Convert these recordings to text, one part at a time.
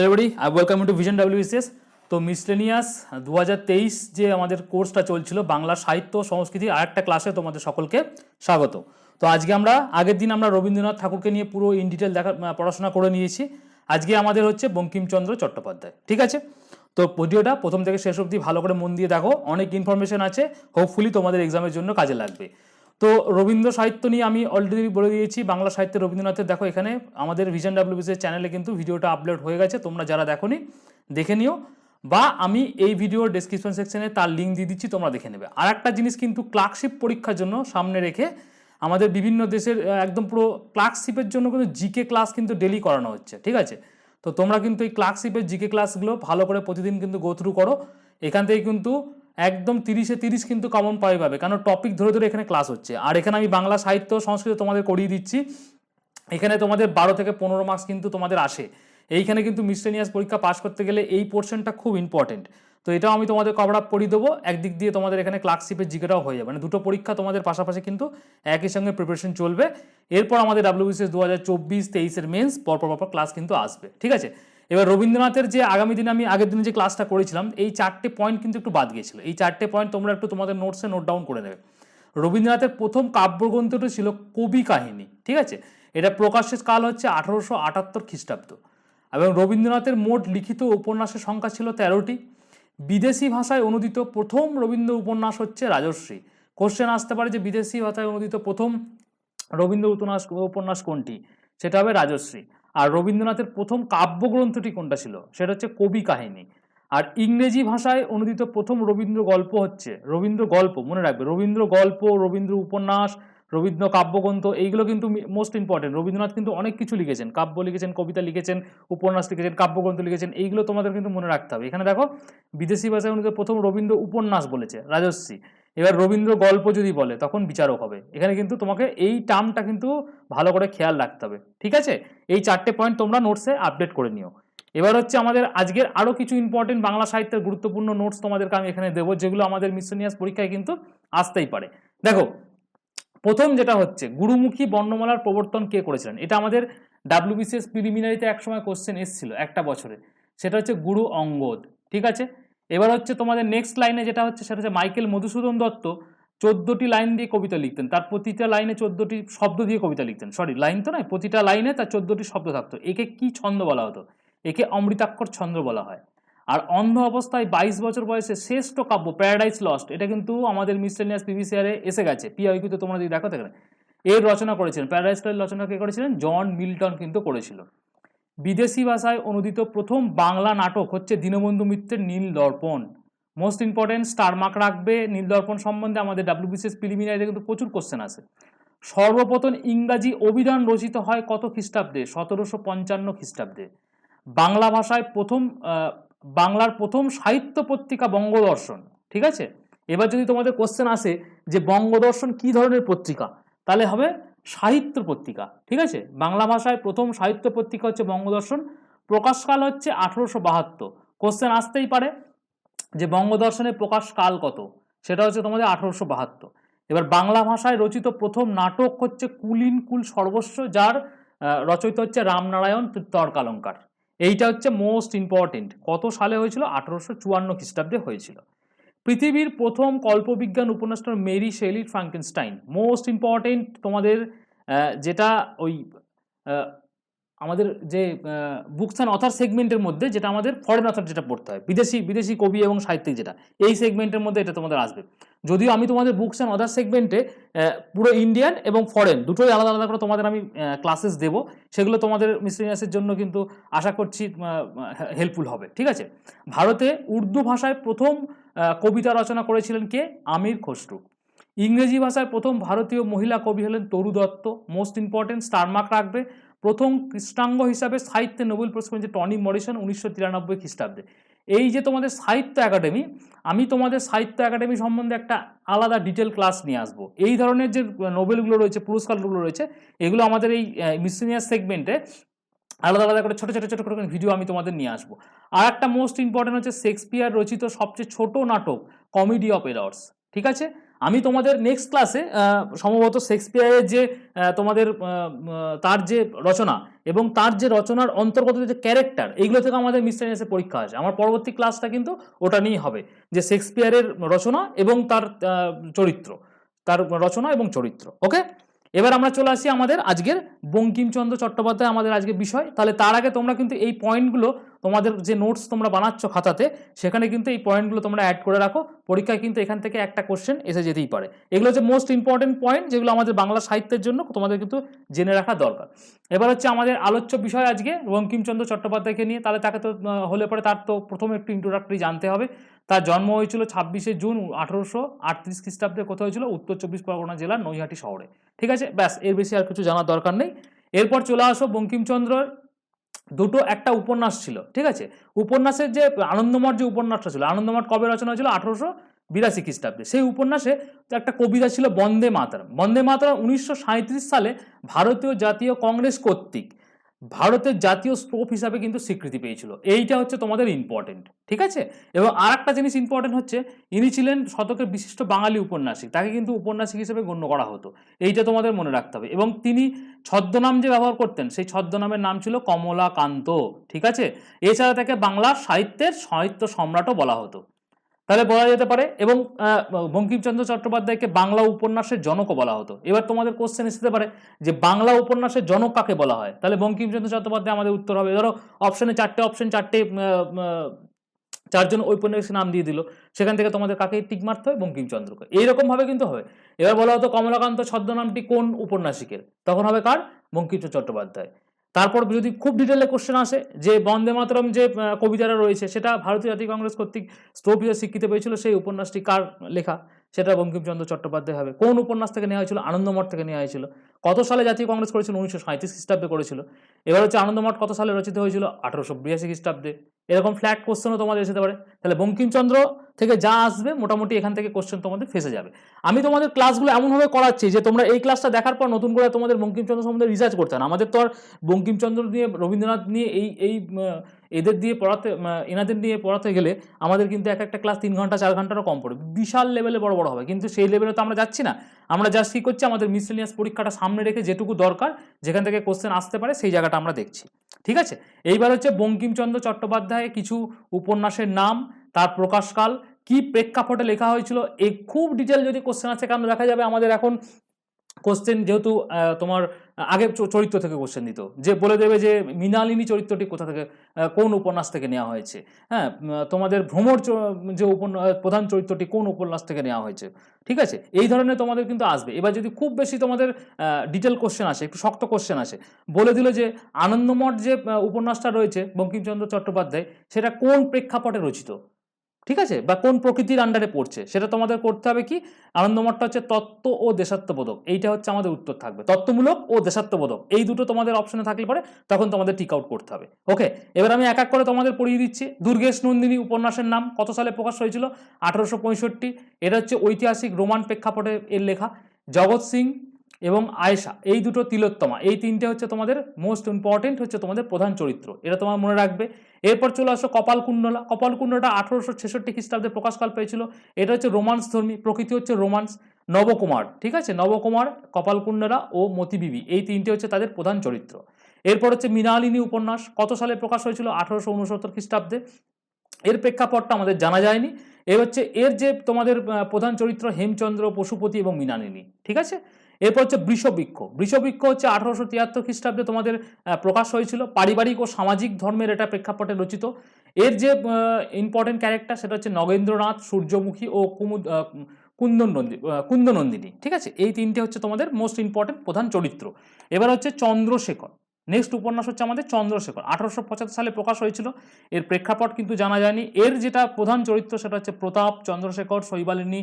Everybody I welcome to vision WBCS তো মিসলেনিয়াস দুহাজার তেইশ যে আমাদের কোর্সটা চলছিল, বাংলা সাহিত্য, সংস্কৃতি আর একটা ক্লাসে তোমাদের সকলকে স্বাগত। তো আজকে আমরা, আগের দিন আমরা রবীন্দ্রনাথ ঠাকুরকে নিয়ে পুরো ইন ডিটেল দেখা পড়াশোনা করে নিয়েছি। আজকে আমাদের হচ্ছে বঙ্কিমচন্দ্র চট্টোপাধ্যায়, ঠিক আছে? তো ভিডিওটা প্রথম থেকে শেষ অবধি ভালো করে মন দিয়ে দেখো, অনেক ইনফরমেশন আছে হোপফুলি তোমাদের এক্সামের জন্য কাজে লাগবে। তো রবীন্দ্র সাহিত্য নিয়ে আমি অলরেডি বলে দিয়েছি, বাংলা সাহিত্যে রবীন্দ্রনাথের, দেখো এখানে আমাদের ভিশন ডাব্লিউবিসির চ্যানেলে কিন্তু ভিডিওটা আপলোড হয়ে গেছে, তোমরা যারা দেখোনি, দেখে নিও। বা আমি এই ভিডিওর ডেসক্রিপশন সেকশনে তার লিঙ্ক দিয়ে দিচ্ছি, তোমরা দেখে নেবে। আর একটা জিনিস কিন্তু ক্লার্কশিপ পরীক্ষার জন্য সামনে রেখে আমাদের বিভিন্ন দেশের একদম পুরো ক্লার্কশিপের জন্য কিন্তু জিকে ক্লাস কিন্তু ডেলি করানো হচ্ছে, ঠিক আছে? তো তোমরা কিন্তু এই ক্লার্কশিপের জিকে ক্লাসগুলো ভালো করে প্রতিদিন কিন্তু গো থ্রু করো। এখান থেকে কিন্তু একদম তিরিশে তিরিশ কিন্তু কমন পাই পাবে কারণ টপিক ধরে ধরে এখানে ক্লাস হচ্ছে। আর এখানে আমি বাংলা সাহিত্য, সংস্কৃত তোমাদের করিয়ে দিচ্ছি। এখানে তোমাদের বারো থেকে পনেরো মার্কস কিন্তু তোমাদের আসে। এইখানে কিন্তু মিসলেনিয়াস পরীক্ষা পাস করতে গেলে এই পোর্শনটা খুব ইম্পর্টেন্ট তো এটাও আমি তোমাদের কভার আপ করিয়ে দেবো। একদিক দিয়ে তোমাদের এখানে ক্লার্কশিপের জিকেটাও হয়ে যাবে। মানে দুটো পরীক্ষা তোমাদের পাশাপাশি কিন্তু একই সঙ্গে প্রিপারেশন চলবে। এরপর আমাদের ডাব্লিউবিসিএস দু হাজার চব্বিশ, তেইশের মেন্স পরপর পরপর ক্লাস কিন্তু আসবে। ঠিক আছে? এবার রবীন্দ্রনাথের যে আগামী দিনে আমি আগের দিনে যে ক্লাসটা করেছিলাম, এই চারটে পয়েন্ট কিন্তু একটু বাদ গিয়েছিল। এই চারটে পয়েন্ট তোমরা একটু তোমাদের নোটসে নোট ডাউন করে নেবে। রবীন্দ্রনাথের প্রথম কাব্যগ্রন্থটি ছিল কবি কাহিনী, ঠিক আছে? এটা প্রকাশের কাল হচ্ছে আঠারোশো আটাত্তর খ্রিস্টাব্দ। এবং রবীন্দ্রনাথের মোট লিখিত উপন্যাসের সংখ্যা ছিল তেরোটি। বিদেশি ভাষায় অনুদিত প্রথম রবীন্দ্র উপন্যাস হচ্ছে রাজশ্রী কোশ্চেন আসতে পারে যে বিদেশি ভাষায় অনুদিত প্রথম রবীন্দ্র উপন্যাস উপন্যাস কোনটি? সেটা হবে রাজশ্রী আর রবীন্দ্রনাথের প্রথম কাব্যগ্রন্থটি কোনটা ছিল? সেটা হচ্ছে কবি কাহিনী। আর ইংরেজি ভাষায় অনুদিত প্রথম রবীন্দ্র গল্প হচ্ছে, রবীন্দ্র গল্প, মনে রাখবে, রবীন্দ্র গল্প, রবীন্দ্র উপন্যাস, রবীন্দ্র কাব্যগ্রন্থ, এইগুলো কিন্তু মোস্ট ইম্পর্টেন্ট রবীন্দ্রনাথ কিন্তু অনেক কিছু লিখেছেন, কাব্য লিখেছেন, কবিতা লিখেছেন, উপন্যাস লিখেছেন, কাব্যগ্রন্থ লিখেছেন, এইগুলো তোমাদের কিন্তু মনে রাখতে হবে। এখানে দেখো, বিদেশি ভাষায় অনুদিত প্রথম রবীন্দ্র উপন্যাস বলেছে রাজশ্রী এবার রবীন্দ্র গল্প যদি বলে, তখন বিচারক হবে। এখানে কিন্তু তোমাকে এই টার্মটা কিন্তু ভালো করে খেয়াল রাখতে হবে। ঠিক আছে? এই চারটে পয়েন্ট তোমরা নোটসে আপডেট করে নিও। এবার হচ্ছে আমাদের আজকের আরও কিছু ইম্পর্টেন্ট বাংলা সাহিত্যের গুরুত্বপূর্ণ নোটস তোমাদেরকে আমি এখানে দেবো, যেগুলো আমাদের মিশনিয়াস পরীক্ষায় কিন্তু আসতেই পারে। দেখো, প্রথম যেটা হচ্ছে, গুরুমুখী বর্ণমালার প্রবর্তন কে করেছিলেন? এটা আমাদের ডাব্লিউবিসিএস প্রিলিমিনারিতে একসময় কোশ্চেন এসেছিল, একটা বছরে। সেটা হচ্ছে গুরু অঙ্গদ। ঠিক আছে? এবার হচ্ছে তোমাদের নেক্সট লাইনে যেটা হচ্ছে সেটা হচ্ছে মাইকেল মধুসূদন দত্ত চোদ্দোটি লাইন দিয়ে কবিতা লিখতেন। তার প্রতিটা লাইনে চোদ্দোটি শব্দ দিয়ে কবিতা লিখতেন। সরি লাইন তো নয়, প্রতিটা লাইনে তার চোদ্দোটি শব্দ থাকতো। একে কি ছন্দ বলা হতো? একে অমৃতাক্ষর ছন্দ বলা হয়। আর অন্ধ অবস্থায় বাইশ বছর বয়সে শ্রেষ্ঠ কাব্য প্যারাডাইস লস্ট এটা কিন্তু আমাদের মিসলেনিয়াস পিভিসিআরে এসে গেছে। পিআইকিউতে তোমরা যদি দেখো, দেখবে। এর রচনা করেছিলেন প্যারাডাইস লস্ট রচনা কে করেছিলেন? জন মিল্টন কিন্তু করেছিল। বিদেশি ভাষায় অনুদিত প্রথম বাংলা নাটক হচ্ছে দীনবন্ধু মিত্রের নীল দর্পণ। মোস্ট ইম্পর্টেন্ট স্টার মার্ক রাখবে নীল দর্পণ সম্বন্ধে আমাদের ডাব্লিউবিসিএস প্রিলিমিনারিতে কিন্তু প্রচুর কোশ্চেন আছে। সর্বপ্রথম ইংরাজি অভিধান রচিত হয় কত খ্রিস্টাব্দে? সতেরোশো পঞ্চান্ন খ্রিস্টাব্দে। বাংলা ভাষায় প্রথম বাংলার প্রথম সাহিত্য পত্রিকা বঙ্গদর্শন, ঠিক আছে? এবার যদি তোমাদের কোশ্চেন আসে যে বঙ্গদর্শন কি ধরনের পত্রিকা, তাহলে হবে সাহিত্য পত্রিকা ঠিক আছে? বাংলা ভাষায় প্রথম সাহিত্য পত্রিকা হচ্ছে বঙ্গদর্শন প্রকাশকাল হচ্ছে আঠেরোশো বাহাত্তর। কোশ্চেন আসতেই পারে যে বঙ্গদর্শনের প্রকাশকাল কত? সেটা হচ্ছে তোমাদের আঠেরোশো বাহাত্তর। এবার বাংলা ভাষায় রচিত প্রথম নাটক হচ্ছে কুলিন কুল সর্বস্ব যার আহ, রচয়িত হচ্ছে রামনারায়ণ তর্কালঙ্কার। এইটা হচ্ছে মোস্ট ইম্পর্টেন্ট কত সালে হয়েছিল? আঠারোশো চুয়ান্ন খ্রিস্টাব্দে হয়েছিল। পৃথিবীর প্রথম কল্পবিজ্ঞান উপন্যাসটা মেরি শেলির ফ্রাঙ্কেনস্টাইন। মোস্ট ইম্পর্টেন্ট তোমাদের যেটা ওই আমাদের যে বুকস অ্যান্ড অথার সেগমেন্টের মধ্যে যেটা আমাদের ফরেন অথার যেটা পড়তে হয়, বিদেশি বিদেশি কবি এবং সাহিত্যিক যেটা, এই সেগমেন্টের মধ্যে এটা তোমাদের আসবে। যদিও আমি তোমাদের বুকস অ্যান্ড অথার সেগমেন্টে পুরো ইন্ডিয়ান এবং ফরেন দুটোই আলাদা আলাদা করে তোমাদের আমি ক্লাসেস দেবো। সেগুলো তোমাদের মিসলিনিয়াসের জন্য কিন্তু আশা করছি হেল্পফুল হবে, ঠিক আছে? ভারতে উর্দু ভাষায় প্রথম কবিতা রচনা করেছিলেন কে? আমির খসরু। ইংরেজি ভাষায় প্রথম ভারতীয় মহিলা কবি হলেন Toru Dutt most important star mark রাখবে। প্রথম কৃষ্ণাঙ্গ হিসাবে সাহিত্যে নোবেল পুরস্কার পেয়েছে টনি মরিসন উনিশশো তিরানব্বই খ্রিস্টাব্দে। এই যে তোমাদের সাহিত্য একাডেমি, আমি তোমাদের সাহিত্য একাডেমি সম্বন্ধে একটা আলাদা ডিটেল ক্লাস নিয়ে আসব। এই ধরনের যে নোবেলগুলো রয়েছে, পুরস্কারগুলো রয়েছে, এগুলো আমাদের এই মিসিনিয়াস সেগমেন্টে আলাদা আলাদা করে ছোটো ছোটো ছোটো করে ভিডিও আমি তোমাদের নিয়ে আসব। আর একটা মোস্ট ইম্পর্টেন্ট হচ্ছে শেক্সপিয়ার রচিত সবচেয়ে ছোট নাটক কমেডি অফ এরর্স ঠিক আছে? আমি তোমাদের নেক্সট ক্লাসে সম্ভবত শেক্সপিয়ারের যে তোমাদের তার যে রচনা এবং তার যে রচনার অন্তর্গত যে ক্যারেক্টার এইগুলো থেকে আমাদের মিসলেনিয়াসে পরীক্ষা আছে আমার পরবর্তী ক্লাসটা কিন্তু ওটা নিয়েই হবে, যে শেক্সপিয়ারের রচনা এবং তার চরিত্র, তার রচনা এবং চরিত্র ওকে এবার আমরা চলে আসি আমাদের আজকের বঙ্কিমচন্দ্র চট্টোপাধ্যায় আমাদের আজকের বিষয়। তাহলে তার আগে তোমরা কিন্তু এই পয়েন্টগুলো তোমাদের যে নোটস তোমরা বানাচ্ছ খাতাতে, সেখানে কিন্তু এই পয়েন্টগুলো তোমরা অ্যাড করে রাখো। পরীক্ষায় কিন্তু এখান থেকে একটা কোশ্চেন এসে যেতেই পারে। এগুলো হচ্ছে মোস্ট ইম্পর্টেন্ট পয়েন্ট যেগুলো আমাদের বাংলা সাহিত্যের জন্য তোমাদের কিন্তু জেনে রাখা দরকার। এবার হচ্ছে আমাদের আলোচ্য বিষয় আজকে, বঙ্কিমচন্দ্র চট্টোপাধ্যায়কে নিয়ে। তাহলে তাকে তো হলে পরে তার তো প্রথমে একটু ইন্ট্রোডাক্টরি জানতে হবে। তার জন্ম হয়েছিল ছাব্বিশে জুন আঠারোশো আটত্রিশ খ্রিস্টাব্দে, কোথায় হয়েছিল? উত্তর চব্বিশ পরগনা জেলার নৈহাটি শহরে। ঠিক আছে? ব্যাস, এর বেশি আর কিছু জানার দরকার নেই। এরপর চলে আসো বঙ্কিমচন্দ্রর। দুটো একটা উপন্যাস ছিল, ঠিক আছে? উপন্যাসের যে আনন্দমঠ যে উপন্যাসটা ছিল, আনন্দমঠ কবে রচনা হয়েছিল? আঠারোশো বিরাশি খ্রিস্টাব্দে। সেই উপন্যাসে একটা কবিতা ছিল বন্দে মাতরম। বন্দে মাতরম উনিশশো সাঁইত্রিশ সালে ভারতীয় জাতীয় কংগ্রেস কর্তৃক ভারতের জাতীয় স্তূপ হিসাবে কিন্তু স্বীকৃতি পেয়েছিল। এইটা হচ্ছে তোমাদের ইম্পর্টেন্ট ঠিক আছে? এবং আর একটা জিনিস ইম্পর্টেন্ট হচ্ছে, ইনি ছিলেন শতকের বিশিষ্ট বাঙালি উপন্যাসিক, তাকে কিন্তু উপন্যাসিক হিসেবে গণ্য করা হতো। এইটা তোমাদের মনে রাখতে হবে। এবং তিনি ছদ্মনাম যে ব্যবহার করতেন, সেই ছদ্মনামের নাম ছিল কমলাকান্ত, ঠিক আছে? এছাড়া তাকে বাংলা সাহিত্যের সাহিত্য সম্রাটও বলা হতো। তাহলে বলা যেতে পারে এবং বঙ্কিমচন্দ্র চট্টোপাধ্যায়কে বাংলা উপন্যাসের জনকও বলা হতো। এবার তোমাদের কোশ্চেন আসতে পারে যে বাংলা উপন্যাসের জনক কাকে বলা হয়? তাহলে বঙ্কিমচন্দ্র চট্টোপাধ্যায় আমাদের উত্তর হবে। ধরো অপশনে চারটে অপশন চারটে চারজন ঔপন্যাসিক নাম দিয়ে দিল। সেখান থেকে তোমাদের কাকে টিক মারতে হয়? বঙ্কিমচন্দ্রকে। এইরকম ভাবে কিন্তু হবে। এবার বলা হতো কমলাকান্ত ছদ্মনামটি কোন উপন্যাসিকের? তখন হবে কার? বঙ্কিমচন্দ্র চট্টোপাধ্যায়। তারপর যদি খুব ডিটেলে কোশ্চেন আসে, যে বন্দে মাতরম যে কবিতাটা রয়েছে, সেটা ভারতীয় জাতীয় কংগ্রেস কর্তৃক স্তূপ হিসেবে স্বীকৃতি পেয়েছিল সেই উপন্যাসটি কার লেখা? সেটা বঙ্কিমচন্দ্র চট্টোপাধ্যায় হবে। কোন উপন্যাস থেকে নেওয়া হয়েছিল? আনন্দমঠ থেকে নেওয়া হয়েছিল। কত সালে জাতীয় কংগ্রেস করেছিল? উনিশশো সাঁত্রিশ খ্রিস্টাব্দে করেছিল। এবার হচ্ছে আনন্দমঠ কত সালে রচিত হয়েছিল? আঠারোশো বিরাশি খ্রিস্টাব্দে। এরকম ফ্ল্যাট কোশ্চেনও তোমাদের এসে পারে। তাহলে বঙ্কিমচন্দ্র থেকে যা আসবে মোটামুটি এখান থেকে কোশ্চেন তোমাদের ফেসে যাবে। আমি তোমাদের ক্লাসগুলো এমনভাবে করাচ্ছি যে তোমরা এই ক্লাসটা দেখার পর নতুন করে তোমাদের বঙ্কিমচন্দ্র সম্বন্ধে রিসার্চ করতে না। আমাদের তো আর বঙ্কিমচন্দ্র নিয়ে, রবীন্দ্রনাথ নিয়ে, এই এই এদের দিয়ে পড়াতে এনাদের নিয়ে পড়াতে গেলে আমাদের কিন্তু এক একটা ক্লাস তিন ঘণ্টা, চার ঘন্টারও কম পড়বে। বিশাল লেভেলে বড় বড় হবে। কিন্তু সেই লেভেলে তো আমরা যাচ্ছি না। আমরা জাস্ট কী করছি আমাদের মিসলেনিয়াস পরীক্ষাটা সামনে রেখে যেটুকু দরকার, যেখান থেকে কোশ্চেন আসতে পারে সেই জায়গাটা আমরা দেখছি। ঠিক আছে? এইবার হচ্ছে বঙ্কিমচন্দ্র চট্টোপাধ্যায় কিছু উপন্যাসের নাম, তার প্রকাশকাল কি প্রেক্ষাপটে লেখা হয়েছিল এই খুব ডিটেল যদি কোশ্চেন আছে, কারণ দেখা যাবে আমাদের এখন কোশ্চেন যেহেতু তোমার আগে চরিত্র থেকে কোশ্চেন দিত। যে বলে দেবে যে মৃণালিনী চরিত্রটি কোথা থেকে কোন উপন্যাস থেকে নেওয়া হয়েছে। হ্যাঁ তোমাদের ভ্রমর যে উপন্যাস প্রধান চরিত্রটি কোন উপন্যাস থেকে নেওয়া হয়েছে। ঠিক আছে? এই ধরনের তোমাদের কিন্তু আসবে। এবার যদি খুব বেশি তোমাদের ডিটেল কোশ্চেন আসে, একটু শক্ত কোশ্চেন আসে, বলে দিল যে আনন্দমঠ যে উপন্যাসটা রয়েছে বঙ্কিমচন্দ্র চট্টোপাধ্যায়, সেটা কোন প্রেক্ষাপটে রচিত? ঠিক আছে? বা কোন প্রকৃতির আন্ডারে পড়ছে? সেটা তোমাদের করতে হবে কি? আনন্দমঠটা হচ্ছে তত্ত্ব ও দেশাত্মবোধক। এইটা হচ্ছে আমাদের উত্তর থাকবে। তত্ত্বমূলক ও দেশাত্মবোধক। এই দুটো তোমাদের অপশনে থাকলে পরে তখন তোমাদের টিক আউট করতে হবে। ওকে এবার আমি এক এক করে তোমাদের পড়িয়ে দিচ্ছি। দুর্গেশ নন্দিনী উপন্যাসের নাম কত সালে প্রকাশ হয়েছিল? আঠারোশো পঁয়ষট্টি। এটা হচ্ছে ঐতিহাসিক রোমান প্রেক্ষাপটে এর লেখা। জগৎ সিং এবং আয়েশা, এই দুটো তিলোত্তমা, এই তিনটে হচ্ছে তোমাদের মোস্ট ইম্পর্টেন্ট হচ্ছে তোমাদের প্রধান চরিত্র। এটা তোমার মনে রাখবে। এরপর চলে আসো কপালকুণ্ডলা। কপালকুণ্ডটা আঠারোশো ছেষট্টি খ্রিস্টাব্দে প্রকাশকাল পেয়েছিল। এটা হচ্ছে রোমান্স ধর্মী, প্রকৃতি হচ্ছে রোমান্স। নবকুমার, ঠিক আছে? নবকুমার, কপালকুণ্ডলা ও মতিবিবি, এই তিনটে হচ্ছে তাদের প্রধান চরিত্র। এরপর হচ্ছে মৃণালিনী উপন্যাস, কত সালে প্রকাশ হয়েছিল? আঠারোশো উনসত্তর খ্রিস্টাব্দে। এর প্রেক্ষাপটটা আমাদের জানা যায়নি। এ হচ্ছে, এর যে তোমাদের প্রধান চরিত্র হেমচন্দ্র পশুপতি এবং মৃণালিনী ঠিক আছে? এরপর হচ্ছে বৃষবৃক্ষ বৃষবৃক্ষ হচ্ছে আঠারোশো তিয়াত্তর খ্রিস্টাব্দে তোমাদের প্রকাশ হয়েছিল। পারিবারিক ও সামাজিক ধর্মের এটা প্রেক্ষাপটে রচিত। এর যে ইম্পর্টেন্ট ক্যারেক্টার সেটা হচ্ছে নগেন্দ্রনাথ সূর্যমুখী ও কুমুদ আহ, কুন্দন নন্দী কুন্দনন্দিনী ঠিক আছে? এই তিনটে হচ্ছে তোমাদের মোস্ট ইম্পর্টেন্ট প্রধান চরিত্র। এবার হচ্ছে চন্দ্রশেখর। নেক্সট উপন্যাস হচ্ছে আমাদের চন্দ্রশেখর। আঠারোশো পঁচাত্তর সালে প্রকাশ হয়েছিল। এর প্রেক্ষাপট কিন্তু জানা যায়নি। এর যেটা প্রধান চরিত্র সেটা হচ্ছে প্রতাপ চন্দ্রশেখর শৈবালিনী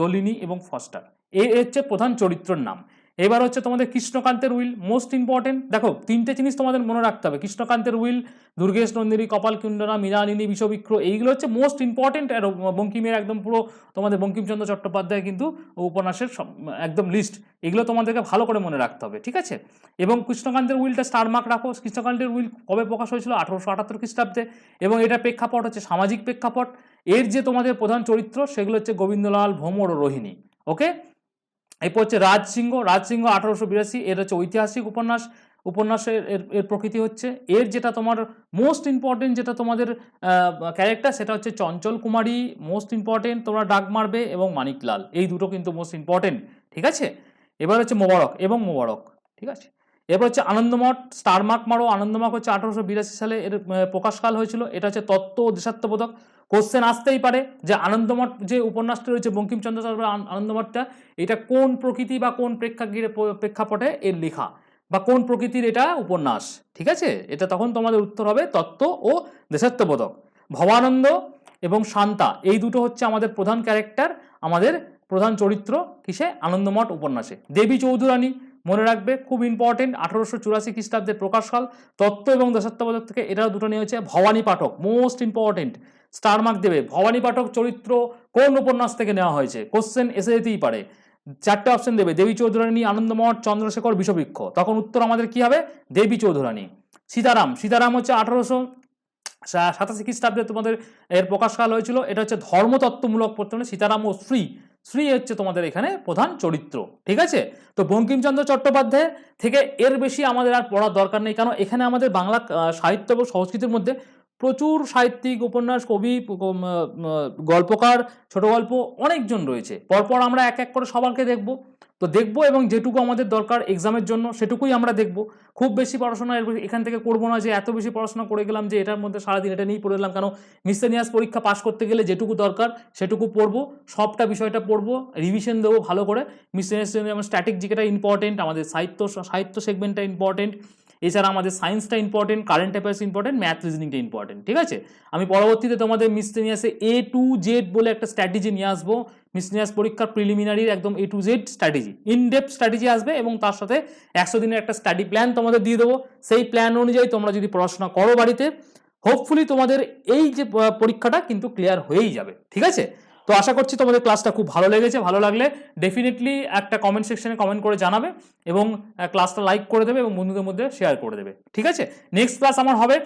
দলিনী এবং ফস্টার। এ হচ্ছে প্রধান চরিত্রের নাম। এবার হচ্ছে তোমাদের কৃষ্ণকান্তের উইল মোস্ট ইম্পর্টেন্ট দেখো, তিনটে জিনিস তোমাদের মনে রাখতে হবে। কৃষ্ণকান্তের উইল, দুর্গেশ নন্দিনী, কপাল কুণ্ডনা মৃণালিনী বিষবিক্র এইগুলো হচ্ছে মোস্ট ইম্পর্টেন্ট বঙ্কিমের একদম পুরো তোমাদের বঙ্কিমচন্দ্র চট্টোপাধ্যায় কিন্তু উপন্যাসের সব- একদম লিস্ট এগুলো তোমাদেরকে ভালো করে মনে রাখতে হবে, ঠিক আছে? এবং কৃষ্ণকান্তের উইলটা স্টার মার্ক রাখো। কৃষ্ণকান্তের উইল কবে প্রকাশ হয়েছিল? আঠারোশো আটাত্তর খ্রিস্টাব্দে। এবং এটা প্রেক্ষাপট হচ্ছে সামাজিক প্রেক্ষাপট। এর যে তোমাদের প্রধান চরিত্র, সেগুলো হচ্ছে গোবিন্দলাল ভ্রমর ও রোহিণী ওকে এরপর হচ্ছে রাজসিংহ রাজসিংহ আঠারোশো বিরাশি, এর হচ্ছে ঐতিহাসিক উপন্যাস, উপন্যাসের এর এর প্রকৃতি হচ্ছে। এর যেটা তোমার মোস্ট ইম্পর্টেন্ট যেটা তোমাদের ক্যারেক্টার সেটা হচ্ছে চঞ্চল কুমারী মোস্ট ইম্পর্টেন্ট তোমরা ডাক মারবে এবং মানিকলাল। এই দুটো কিন্তু মোস্ট ইম্পর্টেন্ট ঠিক আছে? এবার হচ্ছে মোবারক এবং মোবারক, ঠিক আছে? এরপর হচ্ছে আনন্দমঠ স্টার মার্ক মারো আনন্দমার্ক হচ্ছে আঠারোশো বিরাশি সালে এর প্রকাশকাল হয়েছিল। এটা হচ্ছে তত্ত্ব ও দেশাত্মবোধক। কোশ্চেন আসতেই পারে যে আনন্দমঠ যে উপন্যাসটা রয়েছে বঙ্কিমচন্দ্র চট্টোপাধ্যায়ের আনন্দমঠটা, এটা কোন প্রকৃতি বা কোন প্রেক্ষাগৃহে প্রেক্ষাপটে এর লেখা? বা কোন প্রকৃতির এটা উপন্যাস? ঠিক আছে? এটা তখন তোমাদের উত্তর হবে তত্ত্ব ও দেশাত্মবোধক। ভবানন্দ এবং শান্তা, এই দুটো হচ্ছে আমাদের প্রধান ক্যারেক্টার আমাদের প্রধান চরিত্র কিসে? আনন্দমঠ উপন্যাসে। দেবী চৌধুরানী মনে রাখবে, খুব ইম্পর্টেন্ট আঠারোশো চুরাশি খ্রিস্টাব্দের প্রকাশকাল তত্ত্ব এবং দেশাত্মবোধক থেকে এটাও দুটো নিয়ে হচ্ছে Bhabani Pathak most important star mark দেবে। ভবানী পাঠক চরিত্র কোন উপন্যাস থেকে নেওয়া হয়েছে? কোশ্চেন এসে যেতেই পারে। চারটে অপশন দেবে, দেবী চৌধুরানী, আনন্দমঠ, চন্দ্রশেখর বিষবৃক্ষ তখন উত্তর আমাদের কি হবে? দেবী চৌধুরানী। সীতারাম সীতারাম হচ্ছে আঠারোশো সাতাশি খ্রিস্টাব্দে তোমাদের এর প্রকাশকাল হয়েছিল। এটা হচ্ছে ধর্মতত্ত্বমূলক প্রথমে সীতারাম ও শ্রী শ্রী হচ্ছে তোমাদের এখানে প্রধান চরিত্র, ঠিক আছে? তো বঙ্কিমচন্দ্র চট্টোপাধ্যায় থেকে এর বেশি আমাদের আর পড়ার দরকার নেই কারণ এখানে আমাদের বাংলা সাহিত্য এবং সংস্কৃতির মধ্যে প্রচুর সাহিত্যিক, উপন্যাস, কবি গল্পকার, ছোট গল্প অনেকজন রয়েছে। পরপর আমরা এক এক করে সবারকে দেখব। তো দেখব এবং যেটুকু আমাদের দরকার এক্সামের জন্য, সেটুকুই আমরা দেখব। খুব বেশি পড়াশোনা এখান থেকে করব না যে এত বেশি পড়াশোনা করে গেলাম যে এটার মধ্যে সারাদিন এটা নিয়েই পড়ে গেলাম। কেন? মিসেনিয়াস পরীক্ষা পাশ করতে গেলে যেটুকু দরকার, সেটুকু পড়ব, সবটা বিষয়টা পড়ব রিভিশন দেবো ভালো করে। মিসেনিয়াস যেমন স্ট্যাটিক জিকেটা ইম্পর্টেন্ট আমাদের সাহিত্য সাহিত্য সেগমেন্টটা ইম্পর্টেন্ট এছাড়া আমাদের সায়েন্সটা important current affairs important math রিজনিংটা important ঠিক আছে? আমি পরবর্তীতে তোমাদের মিসেনিয়াসে এ টু জেড বলে একটা স্ট্র্যাটেজি নিয়ে আসব। মিসেনিয়াস পরীক্ষার প্রিলিমিনারির একদম A to Z strategy in depth strategy আসবে এবং তার সাথে একশো দিনের একটা স্টাডি প্ল্যান তোমাদের দিয়ে দেবো। সেই প্ল্যান অনুযায়ী তোমরা যদি পড়াশোনা করো বাড়িতে হোপফুলি তোমাদের এই যে পরীক্ষাটা কিন্তু ক্লিয়ার হয়েই যাবে, ঠিক আছে? তো আশা করছি তোমাদের ক্লাসটা খুব ভালো লেগেছে, ভালো লাগলে ডেফিনেটলি একটা কমেন্ট সেকশনে কমেন্ট করে জানাবে এবং ক্লাসটা লাইক করে দেবে এবং বন্ধুদের মধ্যে শেয়ার করে দেবে। ঠিক আছে? নেক্সট ক্লাস আমার হবে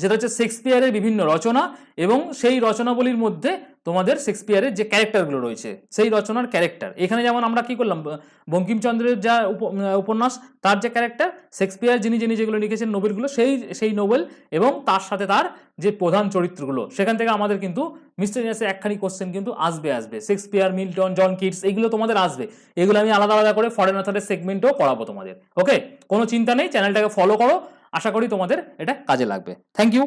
সেটা হচ্ছে শেক্সপিয়ারের বিভিন্ন রচনা এবং সেই রচনাবলীর মধ্যে তোমাদের শেক্সপিয়ারের যে ক্যারেক্টারগুলো রয়েছে, সেই রচনার ক্যারেক্টার। এখানে যেমন আমরা কি করলাম বঙ্কিমচন্দ্রের যা উপ- উপন্যাস, তার যে ক্যারেক্টার, শেক্সপিয়ার যিনি যিনি যেগুলো লিখেছেন নোবেলগুলো, সেই সেই নোবেল এবং তার সাথে তার যে প্রধান চরিত্রগুলো, সেখান থেকে আমাদের কিন্তু মিস্টেরিয়াসে একখানি কোশ্চেন কিন্তু আসবে আসবে। শেক্সপিয়ার, মিল্টন, জন কিটস, এগুলো তোমাদের আসবে। এগুলো আমি আলাদা আলাদা করে ফরেন অথরের সেগমেন্টও করাবো তোমাদের। ওকে কোনো চিন্তা নেই চ্যানেলটাকে ফলো করো। আশা করি তোমাদের এটা কাজে লাগবে। Thank you